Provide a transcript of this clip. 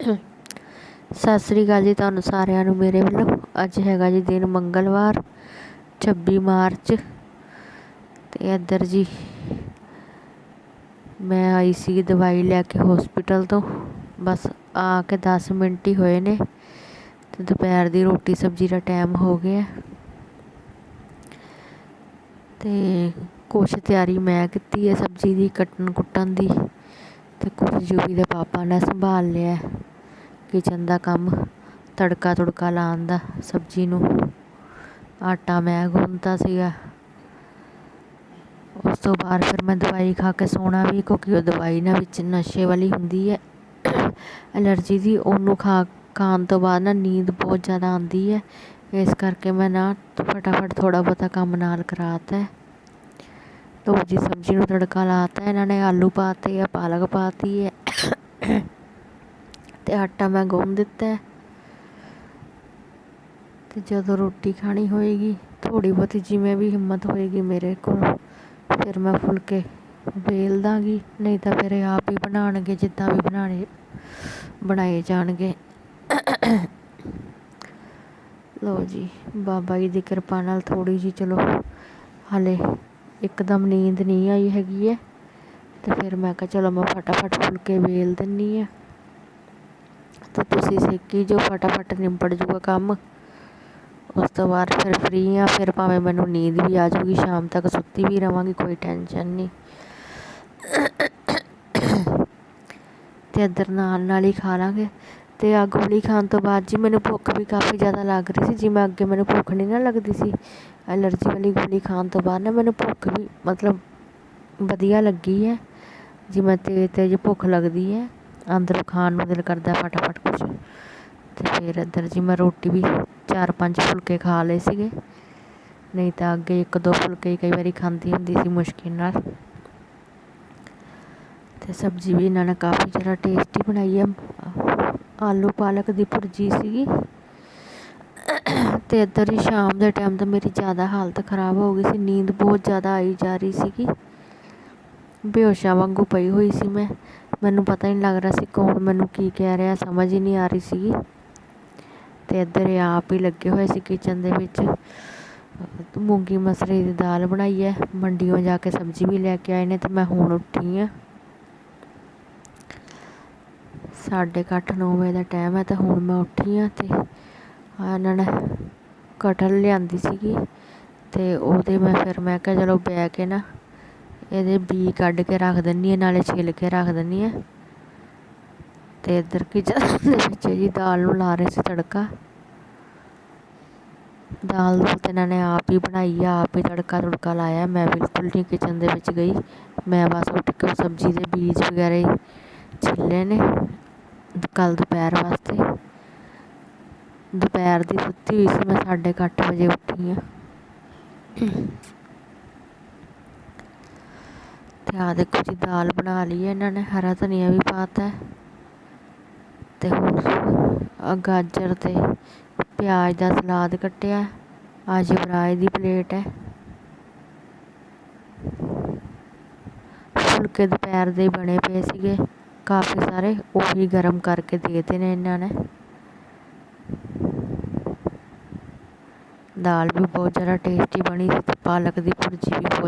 ਸਤਿ ਸ੍ਰੀ ਅਕਾਲ ਜੀ ਤੁਹਾਨੂੰ ਸਾਰਿਆਂ ਨੂੰ ਮੇਰੇ ਵੱਲੋਂ। ਅੱਜ ਹੈਗਾ ਜੀ ਦਿਨ ਮੰਗਲਵਾਰ 26 ਮਾਰਚ ਤੇ ਇੱਧਰ ਜੀ ਮੈਂ ਆਈ ਸੀ ਦਵਾਈ ਲੈ ਕੇ ਹਸਪੀਟਲ ਤੋਂ। ਬਸ ਆ ਕੇ 10 ਮਿੰਟ ਹੀ ਹੋਏ ਨੇ ਤੇ ਦੁਪਹਿਰ ਦੀ ਰੋਟੀ ਸਬਜ਼ੀ ਦਾ ਟਾਈਮ ਹੋ ਗਿਆ। ਤੇ ਕੁਛ ਤਿਆਰੀ ਮੈਂ ਕੀਤੀ ਹੈ ਸਬਜ਼ੀ ਦੀ, ਕੱਟਣ ਕੁੱਟਣ ਦੀ। ਅਤੇ ਕੁਝ ਜੂਬੀ ਦੇ ਪਾਪਾ ਨੇ ਸੰਭਾਲ ਲਿਆ ਕਿਚਨ ਦਾ ਕੰਮ, ਤੜਕਾ ਤੁੜਕਾ ਲਾਉਣ ਦਾ, ਸਬਜ਼ੀ ਨੂੰ। ਆਟਾ ਮੈਂ ਗੁੰਨਤਾ ਸੀਗਾ। ਉਸ ਤੋਂ ਬਾਅਦ ਫਿਰ ਮੈਂ ਦਵਾਈ ਖਾ ਕੇ ਸੋਣਾ ਵੀ, ਕਿਉਂਕਿ ਉਹ ਦਵਾਈ ਨਾ ਵਿੱਚ ਨਸ਼ੇ ਵਾਲੀ ਹੁੰਦੀ ਹੈ। ਐਲਰਜੀ ਦੀ, ਉਹਨੂੰ ਖਾ, ਖਾਣ ਤੋਂ ਬਾਅਦ ਨਾ ਨੀਂਦ ਬਹੁਤ ਜ਼ਿਆਦਾ ਆਉਂਦੀ ਹੈ। ਇਸ ਕਰਕੇ ਮੈਂ ਨਾ ਫਟਾਫਟ ਥੋੜ੍ਹਾ ਬਹੁਤਾ ਕੰਮ ਨਾਲ ਕਰਾਤਾ ਲਓ ਜੀ ਸਬਜ਼ੀ ਨੂੰ ਤੜਕਾ ਲਾਤਾ, ਇਹਨਾਂ ਨੇ ਆਲੂ ਪਾਤੇ ਆ, ਪਾਲਕ ਪਾਤੀ ਹੈ ਤੇ ਆਟਾ ਮੈਂ ਗੁੰਨ ਦਿੱਤਾ। ਤੇ ਜਦੋਂ ਰੋਟੀ ਖਾਣੀ ਹੋਏਗੀ, ਥੋੜ੍ਹੀ ਬਹੁਤੀ ਜਿਵੇਂ ਵੀ ਹਿੰਮਤ ਹੋਏਗੀ ਮੇਰੇ ਕੋਲ, ਫਿਰ ਮੈਂ ਫੁਲਕੇ ਵੇਲ ਦਾਂਗੀ, ਨਹੀਂ ਤਾਂ ਫਿਰ ਆਪ ਹੀ ਬਣਾਉਣਗੇ, ਜਿੱਦਾਂ ਵੀ ਬਣਾਣੇ ਬਣਾਏ ਜਾਣਗੇ। ਲਓ ਜੀ, ਬਾਬਾ ਜੀ ਦੀ ਕਿਰਪਾ ਨਾਲ ਥੋੜ੍ਹੀ ਜੀ ਚਲੋ, ਹਾਲੇ ਇੱਕਦਮ ਨੀਂਦ ਨਹੀਂ ਆਈ ਹੈਗੀ ਹੈ ਤੇ ਫਿਰ ਮੈਂ ਕਿਹਾ ਚਲੋ ਮੈਂ ਫਟਾਫਟ ਫੁਲਕੇ ਵੇਲ ਦਿੰਨੀ ਆ। ਤਾਂ ਤੁਸੀਂ ਸੇਕੀ ਜੋ ਫਟਾਫਟ ਨਿਬੜ ਜੂਗਾ ਕੰਮ। ਉਸ ਤੋਂ ਬਾਅਦ ਫਿਰ ਫ੍ਰੀ ਆ, ਫਿਰ ਭਾਵੇਂ ਮੈਨੂੰ ਨੀਂਦ ਵੀ ਆ ਜਾਊਗੀ ਸ਼ਾਮ ਤੱਕ ਸੁੱਤੀ ਵੀ ਰਵਾਂਗੀ, ਕੋਈ ਟੈਨਸ਼ਨ ਨਹੀਂ। ਤੇ ਇੱਧਰ ਨਾਲ ਨਾਲ ਹੀ ਖਾ ਲਾਂਗੇ। ਅਤੇ ਆਹ ਗੋਲੀ ਖਾਣ ਤੋਂ ਬਾਅਦ ਜੀ ਮੈਨੂੰ ਭੁੱਖ ਵੀ ਕਾਫੀ ਜ਼ਿਆਦਾ ਲੱਗ ਰਹੀ ਸੀ ਜਿਵੇਂ ਅੱਗੇ ਮੈਨੂੰ ਭੁੱਖ ਨਹੀਂ ਨਾ ਲੱਗਦੀ ਸੀ। ਐਲਰਜੀ ਵਾਲੀ ਗੋਲੀ ਖਾਣ ਤੋਂ ਬਾਅਦ ਨਾ ਮੈਨੂੰ ਭੁੱਖ ਵੀ ਮਤਲਬ ਵਧੀਆ ਲੱਗੀ ਹੈ। ਜਿਵੇਂ ਤੇਜ਼ ਤੇਜ਼ ਭੁੱਖ ਲੱਗਦੀ ਹੈ। ਅੰਦਰੋਂ ਖਾਣ ਨੂੰ ਦਿਲ ਕਰਦਾ ਫਟਾਫਟ ਕੁਛ। ਅਤੇ ਫਿਰ ਇੱਧਰ ਜੀ ਮੈਂ ਰੋਟੀ ਵੀ ਚਾਰ ਪੰਜ ਫੁਲਕੇ ਖਾ ਲਏ ਸੀਗੇ। ਨਹੀਂ ਤਾਂ ਅੱਗੇ ਇੱਕ ਦੋ ਫੁਲਕੇ ਕਈ ਵਾਰੀ ਖਾਂਦੀ ਹੁੰਦੀ ਸੀ ਮੁਸ਼ਕਿਲ ਨਾਲ। ਤੇ ਸਬਜ਼ੀ ਵੀ ਇਹਨਾਂ ਨੇ ਕਾਫੀ ਜ਼ਿਆਦਾ ਟੇਸਟੀ ਬਣਾਈ ਹੈ। ਆਲੂ ਪਾਲਕ ਦੀ ਭੁਰਜੀ ਸੀਗੀ। ਤੇ ਇੱਧਰ ਹੀ ਸ਼ਾਮ ਦੇ ਟਾਈਮ ਤਾਂ ਮੇਰੀ ਜ਼ਿਆਦਾ ਹਾਲਤ ਖਰਾਬ ਹੋ ਗਈ ਸੀ। ਨੀਂਦ ਬਹੁਤ ਜ਼ਿਆਦਾ ਆਈ ਜਾ ਰਹੀ ਸੀਗੀ। ਬੇਹੋਸ਼ਾਂ ਵਾਂਗੂ ਪਈ ਹੋਈ ਸੀ ਮੈਂ। ਮੈਨੂੰ ਪਤਾ ਹੀ ਨਹੀਂ ਲੱਗ ਰਿਹਾ ਸੀ ਕੌਣ ਮੈਨੂੰ ਕੀ ਕਹਿ ਰਿਹਾ, ਸਮਝ ਹੀ ਨਹੀਂ ਆ ਰਹੀ ਸੀਗੀ। ਤੇ ਇੱਧਰ ਆਪ ਹੀ ਲੱਗੇ ਹੋਏ ਸੀ ਕਿਚਨ ਦੇ ਵਿੱਚ। ਮੂੰਗੀ ਮਸਰੀ ਦੀ ਦਾਲ ਬਣਾਈ ਹੈ। ਮੰਡੀੋਂ ਜਾ ਕੇ ਸਬਜ਼ੀ ਵੀ ਲੈ ਕੇ ਆਏ ਨੇ ਤੇ ਮੈਂ ਹੁਣ ਉੱਠੀ ਆ ਸਾਢੇ ਕੁ ਅੱਠ ਨੌ ਵਜੇ ਦਾ ਟਾਈਮ ਹੈ ਤੇ ਹੁਣ ਮੈਂ ਉੱਠੀ ਆ ਤੇ ਇਹਨਾਂ ਨੇ ਕਟਹਲ ਲਿਆਂਦੀ ਸੀਗੀ ਅਤੇ ਉਹਦੇ ਮੈਂ ਫਿਰ ਮੈਂ ਕਿਹਾ ਚਲੋ ਬਹਿ ਕੇ ਨਾ ਇਹਦੇ ਬੀ ਕੱਢ ਕੇ ਰੱਖ ਦਿੰਦੀ ਹਾਂ, ਨਾਲੇ ਛਿੱਲ ਕੇ ਰੱਖ ਦਿੰਦੀ ਹਾਂ। ਅਤੇ ਇੱਧਰ ਕਿਚਨ ਦੇ ਵਿੱਚ ਜੀ, ਦਾਲ ਨੂੰ ਲਾ ਰਹੇ ਸੀ ਤੜਕਾ। ਦਾਲ ਦੂਲ ਤਾਂ ਇਹਨਾਂ ਨੇ ਆਪ ਹੀ ਬਣਾਈ ਆ, ਆਪ ਹੀ ਤੜਕਾ ਤੁੜਕਾ ਲਾਇਆ, ਮੈਂ ਬਿਲਕੁਲ ਨਹੀਂ ਕਿਚਨ ਦੇ ਵਿੱਚ ਗਈ। ਮੈਂ ਬਸ ਉੱਠ ਕੇ ਸਬਜ਼ੀ ਦੇ ਬੀਜ ਵਗੈਰਾ ਹੀ ਛਿੱਲੇ ਨੇ ਕੱਲ੍ਹ ਦੁਪਹਿਰ ਵਾਸਤੇ। ਦੁਪਹਿਰ ਦੀ ਸੁੱਤੀ ਹੋਈ ਸੀ, ਮੈਂ ਸਾਢੇ ਕੁ ਅੱਠ ਵਜੇ ਉੱਠੀ ਹਾਂ ਤੇ ਆ ਦੇਖੋ ਜੀ, ਦਾਲ ਬਣਾ ਲਈ ਹੈ ਇਹਨਾਂ ਨੇ, ਹਰਾ ਧਨੀਆ ਵੀ ਪਾਤਾ ਤੇ ਹੋਰ ਗਾਜਰ ਤੇ ਪਿਆਜ਼ ਦਾ ਸਲਾਦ ਕੱਟਿਆ ਅੱਜ ਬਰਾਜ ਦੀ ਪਲੇਟ ਹੈ। ਫੁਲਕੇ ਦੁਪਹਿਰ ਦੇ ਬਣੇ ਪਏ ਸੀਗੇ। ਕਾਫੀ ਸਾਰੇ ਉਹ ਵੀ ਗਰਮ ਕਰਕੇ ਦੇਤੇ ਨੇ ਇਹਨਾਂ ਨੇ। ਦਾਲ ਵੀ ਬਹੁਤ ਜ਼ਿਆਦਾ ਟੇਸਟੀ ਬਣੀ ਸੀ ਤੇ ਪਾਲਕ ਦੀ ਭੁਰਜੀ ਵੀ ਬਹੁਤ